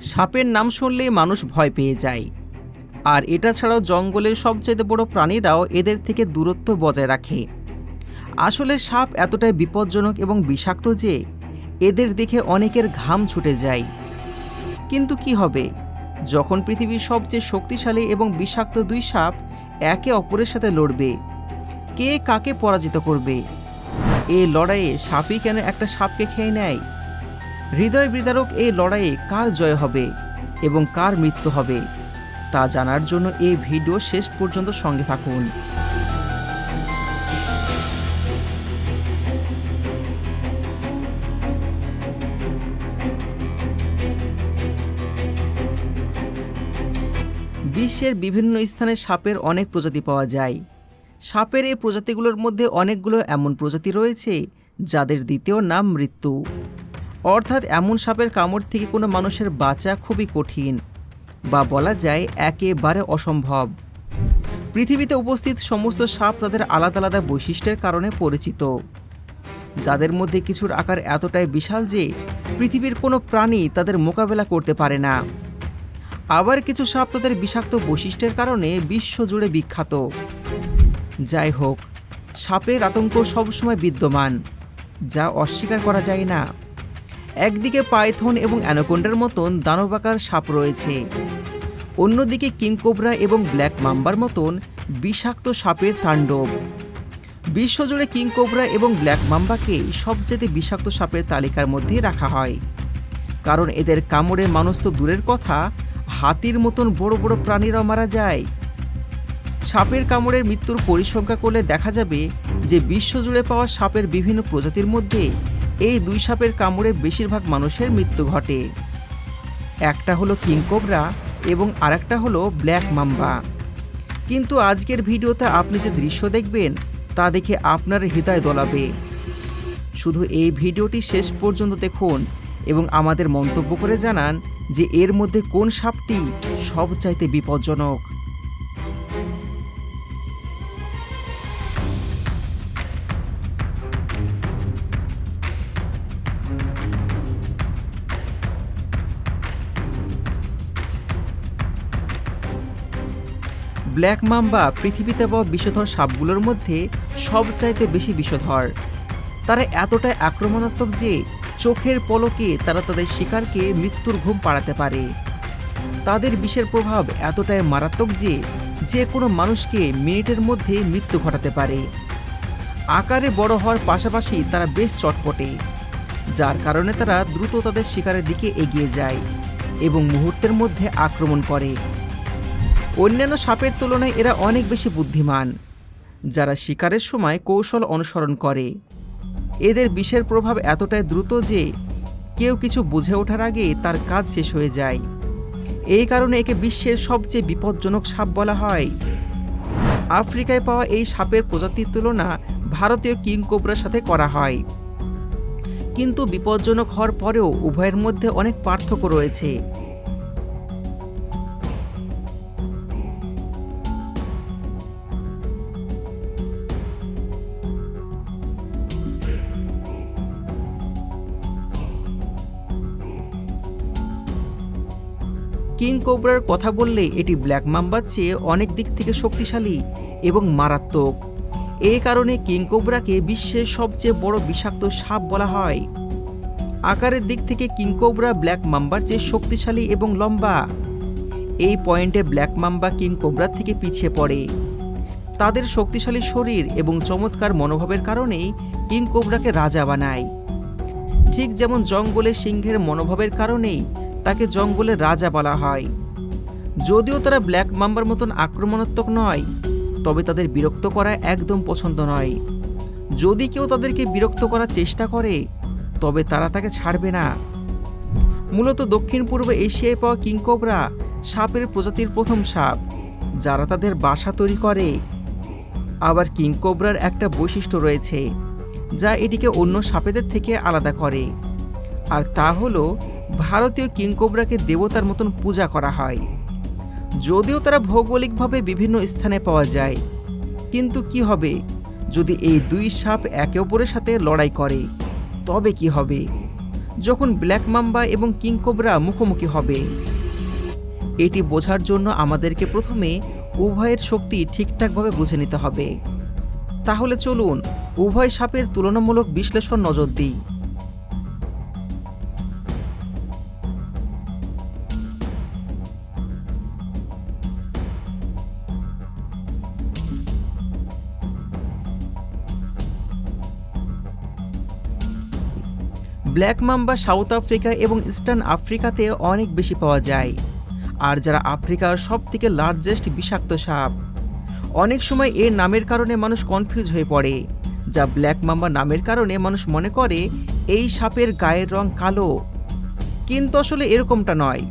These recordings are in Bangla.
সাপের নাম শুনলেই মানুষ ভয় পেয়ে যায়। আর এটা ছাড়াও জঙ্গলের সবচেয়ে বড় প্রাণীরাও এদের থেকে দূরত্ব বজায় রাখে। আসলে সাপ এতটাই বিপজ্জনক এবং বিষাক্ত যে, এদের দেখে অনেকের ঘাম ছুটে যায়। কিন্তু কি হবে? যখন পৃথিবীর সবচেয়ে শক্তিশালী এবং বিষাক্ত দুই সাপ একে অপরের সাথে লড়বে, কে কাকে পরাজিত করবে? এই লড়াইয়ে সাপই কেন একটা সাপকে খেয়ে নেয়? হৃদয় বিদারক এই লড়াইয়ে কার জয় হবে এবং কার মৃত্যু হবে, তা জানার জন্য এই ভিডিও শেষ পর্যন্ত সঙ্গে থাকুন। বিশ্বের বিভিন্ন স্থানে সাপের অনেক প্রজাতি পাওয়া যায়। সাপের এই প্রজাতিগুলোর মধ্যে অনেকগুলো এমন প্রজাতি রয়েছে, যাদের দ্বিতীয় নাম মৃত্যু। অর্থাৎ এমন সাপের কামড় থেকে কোনো মানুষের বাঁচা খুবই কঠিন বা বলা যায় একেবারে অসম্ভব। পৃথিবীতে উপস্থিত সমস্ত সাপ তাদের আলাদা আলাদা বৈশিষ্ট্যের কারণে পরিচিত। যাদের মধ্যে কিছুর আকার এতটাই বিশাল যে পৃথিবীর কোনো প্রাণী তাদের মোকাবেলা করতে পারে না। আবার কিছু সাপ তাদের বিষাক্ত বৈশিষ্ট্যের কারণে বিশ্বজুড়ে বিখ্যাত। যাই হোক, সাপের আতঙ্ক সবসময় বিদ্যমান, যা অস্বীকার করা যায় না। একদিকে পাইথন এবং অ্যানোকোন্ডার মতন দানবাকার সাপ রয়েছে। অন্যদিকে কিংকোবরা এবং ব্ল্যাক মাম্বার মতন বিষাক্ত সাপের তাণ্ডব। বিশ্বজুড়ে কিংকোবরা এবং ব্ল্যাক মাম্বাকে সবচেয়ে বিষাক্ত সাপের তালিকার মধ্যে রাখা হয়। কারণ এদের কামড়ে মানুষ তো দূরের কথা, হাতির মতন বড় বড় প্রাণীরাও মারা যায়। সাপের কামড়ের মৃত্যুর পরিসংখ্যা করলে দেখা যাবে যে বিশ্বজুড়ে পাওয়া সাপের বিভিন্ন প্রজাতির মধ্যে এই দুই সাপের কামড়ে বেশিরভাগ মানুষের মৃত্যু ঘটে। একটা হলো কিংকোবরা এবং আরেকটা হলো ব্ল্যাক মাম্বা। কিন্তু আজকের ভিডিওতে আপনি যে দৃশ্য দেখবেন, তা দেখে আপনার হৃদয় দোলাবে। শুধু এই ভিডিওটি শেষ পর্যন্ত দেখুন এবং আমাদের মন্তব্য করে জানান যে এর মধ্যে কোন সাপটি সবচাইতে বিপজ্জনক। ব্ল্যাক মাম্বা পৃথিবীতে পাওয়া বিষধর সাপগুলোর মধ্যে সবচাইতে বেশি বিষধর। তারা এতটাই আক্রমণাত্মক যে চোখের পলকে তারা তাদের শিকারকে মৃত্যুর ঘুম পাড়াতে পারে। তাদের বিষের প্রভাব এতটাই মারাত্মক যে যে কোনো মানুষকে মিনিটের মধ্যে মৃত্যু ঘটাতে পারে। আকারে বড় হওয়ার পাশাপাশি তারা বেশ চটপটে, যার কারণে তারা দ্রুত তাদের শিকারের দিকে এগিয়ে যায় এবং মুহূর্তের মধ্যে আক্রমণ করে। অন্যান্য সাপের তুলনায় এরা অনেক বেশি বুদ্ধিমান, যারা শিকারের সময় কৌশল অনুসরণ করে। এদের বিষের প্রভাব এতটাই দ্রুত যে কেউ কিছু বুঝে ওঠার আগে তার কাজ শেষ হয়ে যায়। এই কারণে একে বিশ্বের সবচেয়ে বিপজ্জনক সাপ বলা হয়। আফ্রিকায় পাওয়া এই সাপের প্রজাতির তুলনা ভারতীয় কিং কোবরার সাথে করা হয়। কিন্তু বিপজ্জনক হওয়ার পরেও উভয়ের মধ্যে অনেক পার্থক্য রয়েছে। কিং কোবরার কথা বললে এটি ব্ল্যাক মাম্বার চেয়ে অনেক দিক থেকে শক্তিশালী এবং মারাত্মক। এই কারণে কিং কোবরাকে বিশ্বের সবচেয়ে বড় বিষাক্ত সাপ বলা হয়। আকারের দিক থেকে কিং কোবরা ব্ল্যাক মাম্বার চেয়ে শক্তিশালী এবং লম্বা। এই পয়েন্টে ব্ল্যাক মাম্বা কিং কোবরার থেকে পিছিয়ে পড়ে। তাদের শক্তিশালী শরীর এবং চমৎকার মনোভাবের কারণেই কিং কোবরাকে রাজা বানায়। ঠিক যেমন জঙ্গলে সিংহের মনোভাবের কারণেই তাকে জঙ্গলের রাজা বলা হয়। যদিও তারা ব্ল্যাক মাম্বার মতন আক্রমণাত্মক নয়, তবে তাদের বিরক্ত করা একদম পছন্দ নয়। যদি কেউ তাদেরকে বিরক্ত করার চেষ্টা করে, তবে তারা তাকে ছাড়বে না। মূলত দক্ষিণ পূর্ব এশিয়ায় পাওয়া কিংকবরা সাপের প্রজাতির প্রথম সাপ, যারা তাদের বাসা তৈরি করে। আবার কিংকোবরার একটা বৈশিষ্ট্য রয়েছে, যা এটিকে অন্য সাপেদের থেকে আলাদা করে। আর তা হলো ভারতীয় কিংকোবরাকে দেবতার মতন পূজা করা হয়। যদিও তারা ভৌগোলিকভাবে বিভিন্ন স্থানে পাওয়া যায়, কিন্তু কি হবে? যদি এই দুই সাপ একে অপরের সাথে লড়াই করে, তবে কি হবে? যখন ব্ল্যাক মাম্বা এবং কিংকোবরা মুখোমুখি হবে, এটি বোঝার জন্য আমাদেরকে প্রথমে উভয়ের শক্তি ঠিকঠাকভাবে বুঝে নিতে হবে। তাহলে চলুন, উভয় সাপের তুলনামূলক বিশ্লেষণ নজর দিই। ব্ল্যাক মাম্বা সাউথ আফ্রিকা এবং ইস্টার্ন আফ্রিকাতে অনেক বেশি পাওয়া যায়। আর যারা আফ্রিকার সব থেকে লার্জেস্ট বিষাক্ত সাপ, অনেক সময় এর নামের কারণে মানুষ কনফিউজ হয়ে পড়ে, যা ব্ল্যাক মাম্বা নামের কারণে মানুষ মনে করে এই সাপের গায়ের রং কালো। কিন্তু আসলে এরকমটা নয়।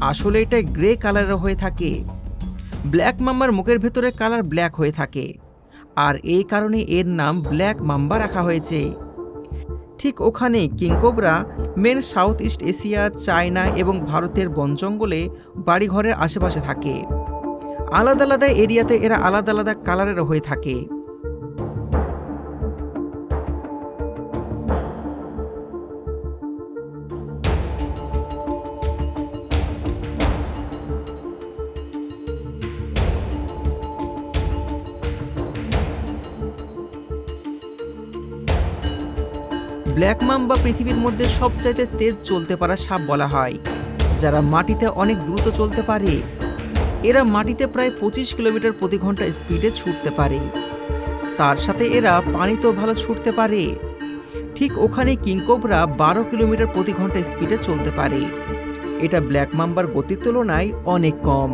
আসলে এটা গ্রে কালারের হয়ে থাকে। ব্ল্যাক মাম্বার মুখের ভেতরে কালার ব্ল্যাক হয়ে থাকে। আর এই কারণে এর নাম ব্ল্যাক মাম্বা রাখা হয়েছে। ঠিক ওখানেই king cobra main South East Asia, China এবং ভারতের বন জঙ্গলে বাড়িঘরের আশেপাশে থাকে। আলাদা আলাদা এরিয়াতে এরা আলাদা আলাদা কালারের হয়ে থাকে। ব্ল্যাক মাম্বা পৃথিবীর মধ্যে সবচাইতে তেজ চলতে পারা সাপ বলা হয়। যারা মাটিতে অনেক দ্রুত চলতে পারে, এরা মাটিতে প্রায় পঁচিশ কিলোমিটার প্রতি ঘণ্টা স্পিডে ছুটতে পারে। তার সাথে এরা পানিতেও ভালো ছুটতে পারে। ঠিক ওখানে কিংকোবরা বারো কিলোমিটার প্রতি ঘণ্টা স্পিডে চলতে পারে। এটা ব্ল্যাক মাম্বার গতির তুলনায় অনেক কম।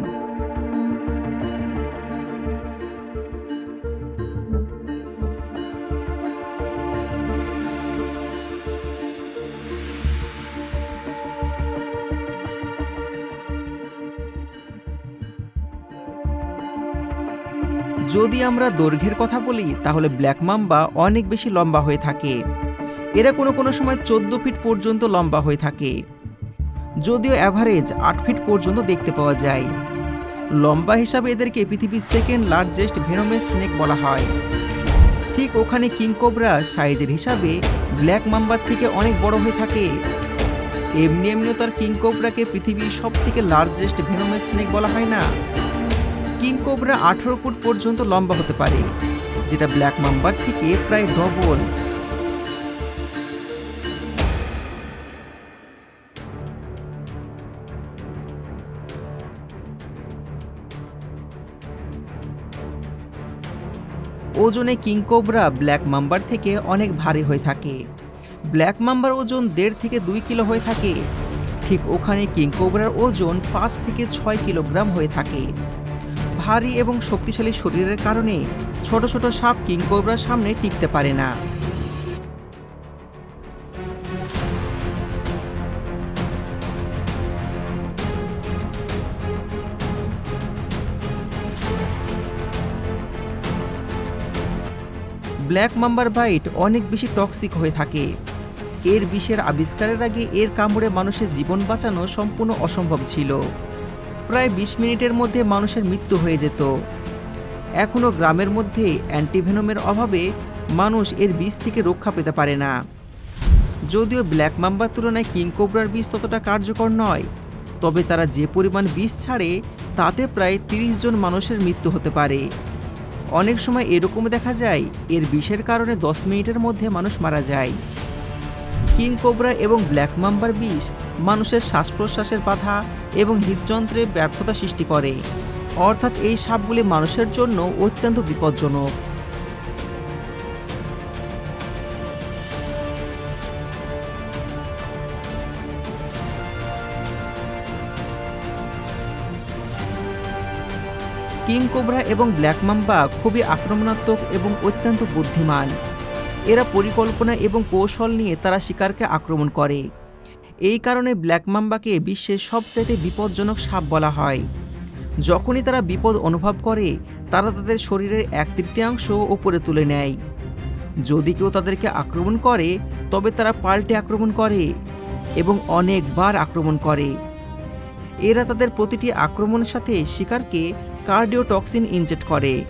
যদি আমরা দৈর্ঘ্যের কথা বলি, তাহলে ব্ল্যাক মাম্বা অনেক বেশি লম্বা হয়ে থাকে। এরা কোনো কোনো সময় চোদ্দ ফিট পর্যন্ত লম্বা হয়ে থাকে। যদিও অ্যাভারেজ আট ফিট পর্যন্ত দেখতে পাওয়া যায়। লম্বা হিসাবে এদেরকে পৃথিবীর সেকেন্ড লার্জেস্ট ভেনোমেস স্নেক বলা হয়। ঠিক ওখানে কিংকোবরা সাইজের হিসাবে ব্ল্যাক মাম্বার থেকে অনেক বড় হয়ে থাকে। এমনি এমনিও তার কিংকোবরাকে পৃথিবীর সব থেকে লার্জেস্ট ভেনোমেস স্নেক বলা হয় না। কিংকোবরা আঠেরো ফুট পর্যন্ত লম্বা হতে পারে, যেটা ব্ল্যাক মাম্বার থেকে প্রায় ডবল। ওজনে কিংকোবরা ব্ল্যাক মাম্বার থেকে অনেক ভারী হয়ে থাকে। ব্ল্যাক মাম্বার ওজন দেড় থেকে দুই কিলো হয়ে থাকে। ঠিক ওখানে কিংকোবরার ওজন পাঁচ থেকে ছয় কিলোগ্রাম হয়ে থাকে। ভারী এবং শক্তিশালী শরীরের কারণে ছোট ছোট সাপ কিংকোবরার সামনে টিকতে পারে না। ব্ল্যাক মাম্বার বাইট অনেক বেশি টক্সিক হয়ে থাকে। এর বিষের আবিষ্কারের আগে এর কামড়ে মানুষের জীবন বাঁচানো সম্পূর্ণ অসম্ভব ছিল। প্রায় বিশ মিনিটের মধ্যে মানুষের মৃত্যু হয়ে যেত। এখনও গ্রামের মধ্যে অ্যান্টিভেনমের অভাবে মানুষ এর বিষ থেকে রক্ষা পেতে পারে না। যদিও ব্ল্যাক মাম্বার তুলনায় কিংকোবরার বিষ ততটা কার্যকর নয়, তবে তারা যে পরিমাণ বিষ ছাড়ে, তাতে প্রায় তিরিশ জন মানুষের মৃত্যু হতে পারে। অনেক সময় এরকম দেখা যায়, এর বিষের কারণে দশ মিনিটের মধ্যে মানুষ মারা যায়। কিং কোবরা এবং ব্ল্যাক মাম্বার বিষ মানুষের শ্বাস প্রশ্বাসের বাধা এবং হৃদযন্ত্রে ব্যর্থতা সৃষ্টি করে। অর্থাৎ এই সাপগুলি মানুষের জন্য অত্যন্ত বিপজ্জনক। কিং কোবরা এবং ব্ল্যাক মাম্বা খুবই আক্রমণাত্মক এবং অত্যন্ত বুদ্ধিমান। এরা পরিকল্পনা এবং কৌশল নিয়ে তারা শিকারকে আক্রমণ করে। এই কারণে ব্ল্যাক মাম্বাকে বিশ্বের সবচাইতে বিপজ্জনক সাপ বলা হয়। যখনই তারা বিপদ অনুভব করে, তারা তাদের শরীরের এক তৃতীয়াংশ ওপরে তুলে নেয়। যদি কেউ তাদেরকে আক্রমণ করে, তবে তারা পাল্টে আক্রমণ করে এবং অনেকবার আক্রমণ করে। এরা তাদের প্রতিটি আক্রমণের সাথে শিকারকে কার্ডিওটক্সিন ইনজেক্ট করে।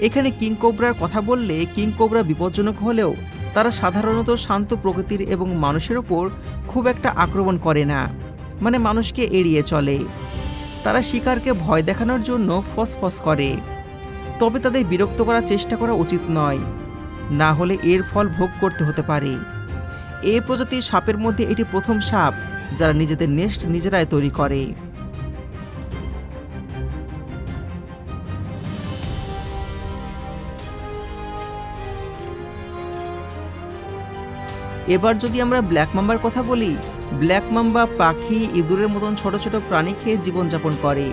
এখানে কিংকোবরার কথা বললে কিংকোবরা বিপজ্জনক হলেও তারা সাধারণত শান্ত প্রকৃতির এবং মানুষের ওপর খুব একটা আক্রমণ করে না মানে মানুষকে এড়িয়ে চলে। তারা শিকারকে ভয় দেখানোর জন্য ফসফস করে। তবে তাদের বিরক্ত করার চেষ্টা করা উচিত নয়, না হলে এর ফল ভোগ করতে হতে পারে। এ প্রজাতির সাপের মধ্যে এটি প্রথম সাপ, যারা নিজেদের নেস্ট নিজেরাই তৈরি করে। এবার যদি আমরা ব্ল্যাক মাম্বার কথা বলি, ব্ল্যাক মাম্বা পাখি ইঁদুরের মতন ছোট ছোট প্রাণী খেয়ে জীবনযাপন করে।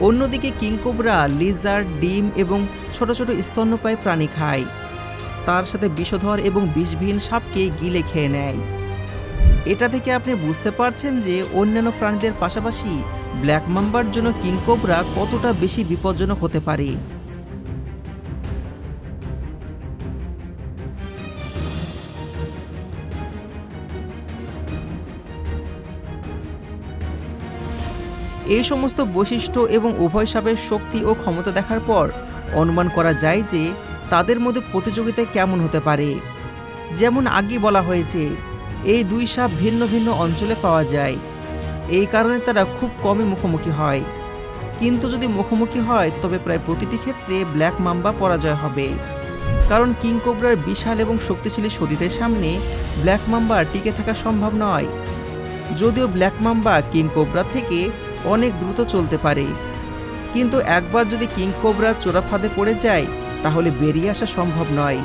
অন্যদিকে কিংকোবরা লিজার ডিম এবং ছোট ছোট স্তন্যপায়ী প্রাণী খায়। তার সাথে বিষধর এবং বিষবিহীন সাপকে গিলে খেয়ে নেয়। এটা থেকে আপনি বুঝতে পারছেন যে অন্যান্য প্রাণীদের পাশাপাশি ব্ল্যাক মাম্বার জন্য কিংকোবরা কতটা বেশি বিপজ্জনক হতে পারে। এই সমস্ত বৈশিষ্ট্য এবং উভয় সাপের শক্তি ও ক্ষমতা দেখার পর অনুমান করা যায় যে তাদের মধ্যে প্রতিযোগিতা কেমন হতে পারে। যেমন আগে বলা হয়েছে, এই দুই সাপ ভিন্ন ভিন্ন অঞ্চলে পাওয়া যায়। এই কারণে তারা খুব কমই মুখোমুখি হয়। কিন্তু যদি মুখোমুখি হয়, তবে প্রায় প্রতিটি ক্ষেত্রে ব্ল্যাক মাম্বা পরাজয় হবে। কারণ কিংকোবরার বিশাল এবং শক্তিশালী শরীরের সামনে ব্ল্যাক মাম্বার টিকে থাকা সম্ভব নয়। যদিও ব্ল্যাক মাম্বা কিং কোবরা থেকে অনেক দ্রুত চলতে পারে। কিন্তু একবার যদি কিং কোবরা চোরা ফাঁদে পড়ে যায়, তাহলে বেরিয়ে আসা সম্ভব নয়।